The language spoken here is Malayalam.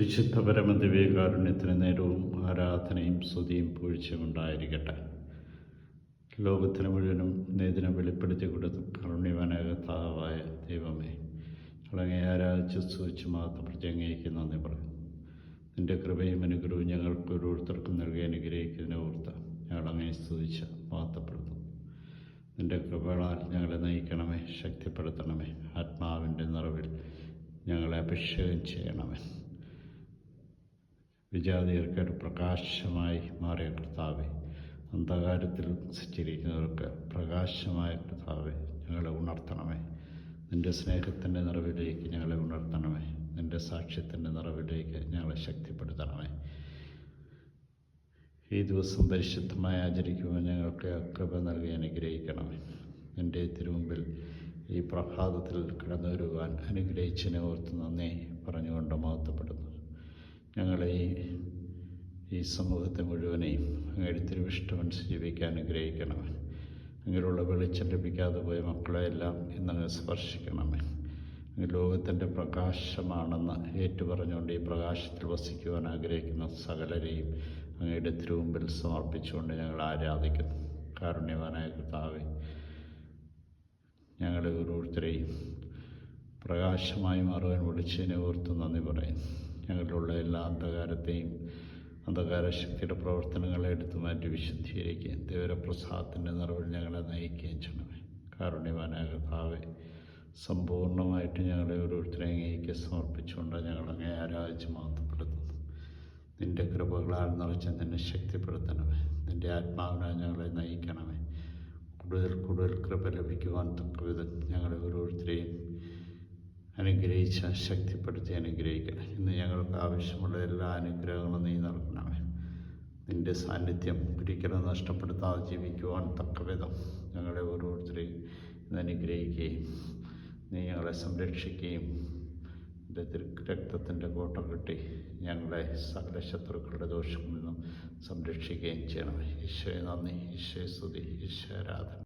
പരിശുദ്ധ പരമദിവ്യകാരുണ്യത്തിന് നേരവും ആരാധനയും സ്തുതിയും പൂഴ്ചയും ഉണ്ടായിരിക്കട്ടെ. ലോകത്തിന് മുഴുവനും നേതിനെ വെളിപ്പെടുത്തി കൊടുത്ത കരുണ്യവനകത്താവായ ദൈവമേ ഞങ്ങളങ്ങേ ആരാധിച്ച് സ്തുതിച്ച് മാത്രം പ്രത്യംഗിക്കുന്ന നന്ദി പറയും നിന്റെ കൃപയും അനുഗ്രഹവും ഞങ്ങൾക്ക് ഓരോരുത്തർക്കും നൽകി അനുഗ്രഹിക്കുന്നതിനെ ഓർത്ത് ഞങ്ങളങ്ങനെ സ്തുതിച്ച് മാത്രപ്പെടുന്നു നിന്റെ കൃപകളാൽ ഞങ്ങളെ നയിക്കണമേ ശക്തിപ്പെടുത്തണമേ ആത്മാവിന്റെ നിറവിൽ ഞങ്ങളെ അഭിഷേകം ചെയ്യണമേ. വിജാതിയർക്ക് ഒരു പ്രകാശമായി മാറിയ കർത്താവെ അന്ധകാരത്തിൽ സഞ്ചരിക്കുന്നവർക്ക് പ്രകാശമായ കർത്താവെ ഞങ്ങളെ ഉണർത്തണമേ. നിന്റെ സ്നേഹത്തിന്റെ നിറവിലേക്ക് ഞങ്ങളെ ഉണർത്തണമേ. നിന്റെ സാക്ഷ്യത്തിന്റെ നിറവിലേക്ക് ഞങ്ങളെ ശക്തിപ്പെടുത്തണമേ. ഈ ദിവസം പരിശുദ്ധമായി ആചരിക്കുവാൻ ഞങ്ങൾക്ക് കൃപ നൽകി അനുഗ്രഹിക്കണമേ. എന്റെ തിരുമുമ്പിൽ ഈ പ്രഭാതത്തിൽ കിടന്നുവരുവാൻ അനുഗ്രഹിച്ചതിനെ ഓർത്ത് നന്ദി പറഞ്ഞുകൊണ്ട് മഹത്വപ്പെടുന്നു. ഞങ്ങളെ ഈ- സമൂഹത്തെ മുഴുവനെയും അങ്ങയുടെ തിരുവിഷ്ടമനുസരിച്ച് ജീവിക്കാൻ അനുഗ്രഹിക്കണമേ. അങ്ങനെയുള്ള വെളിച്ചം ലഭിക്കാതെ പോയ മക്കളെയെല്ലാം ഇന്നങ്ങ് സ്പർശിക്കണമേ. ലോകത്തിന്റെ പ്രകാശമാണെന്ന് ഏറ്റുപറഞ്ഞുകൊണ്ട് ഈ പ്രകാശത്തിൽ വസിക്കുവാൻ ആഗ്രഹിക്കുന്ന സകലരെയും അങ്ങയുടെ തിരുമുമ്പിൽ സമർപ്പിച്ചുകൊണ്ട് ഞങ്ങൾ ആരാധിക്കുന്നു. കാരുണ്യവാനായ കർത്താവെ ഞങ്ങളെ ഓരോരുത്തരെയും പ്രകാശമായി മാറുവാൻ വിളിച്ചതിനെ ഓർത്ത് നന്ദി പറയുന്നു. ഞങ്ങളിലുള്ള എല്ലാ അന്ധകാരത്തെയും അന്ധകാര ശക്തിയുടെ പ്രവർത്തനങ്ങളെ എടുത്തു മാറ്റി വിശുദ്ധീകരിക്കുകയും ദൈവരപ്രസാദത്തിന്റെ നിറവിൽ ഞങ്ങളെ നയിക്കുകയും ചെയ്യണമേ. കാരുണ്യവാനായ കർത്താവെ സമ്പൂർണമായിട്ട് ഞങ്ങളെ ഓരോരുത്തരെയും അങ്ങേക്ക് സമർപ്പിച്ചുകൊണ്ട് ഞങ്ങൾ ആരാധിച്ച് മാത്രപ്പെടുത്തുന്നു നിന്റെ കൃപകളാൽ നിറച്ച് നിന്നെ ശക്തിപ്പെടുത്തണമേ. നിന്റെ ആത്മാവിനാൽ ഞങ്ങളെ നയിക്കണമേ. കൂടുതൽ കൂടുതൽ കൃപ ലഭിക്കുവാൻ തക്കവിധം ഞങ്ങളെ ഓരോരുത്തരെയും അനുഗ്രഹിച്ച് ശക്തിപ്പെടുത്തി അനുഗ്രഹിക്കണം ഇന്ന് ഞങ്ങൾക്ക് ആവശ്യമുള്ള എല്ലാ അനുഗ്രഹങ്ങളും നീ നൽകണമേ. നിന്റെ സാന്നിധ്യം ഒരിക്കലും നഷ്ടപ്പെടുത്താതെ ജീവിക്കുവാൻ തക്കവിധം ഞങ്ങളെ ഓരോരുത്തരെയും ഇന്ന് അനുഗ്രഹിക്കുകയും നീ ഞങ്ങളെ സംരക്ഷിക്കുകയും എന്റെ രക്തത്തിന്റെ കോട്ട കെട്ടി ഞങ്ങളെ സകല ശത്രുക്കളുടെ ദോഷങ്ങളിൽ നിന്നും സംരക്ഷിക്കുകയും ചെയ്യണം ഈശോയെ നന്ദി. ഈശോയെ സ്തുതി. ഈശോ ആരാധന.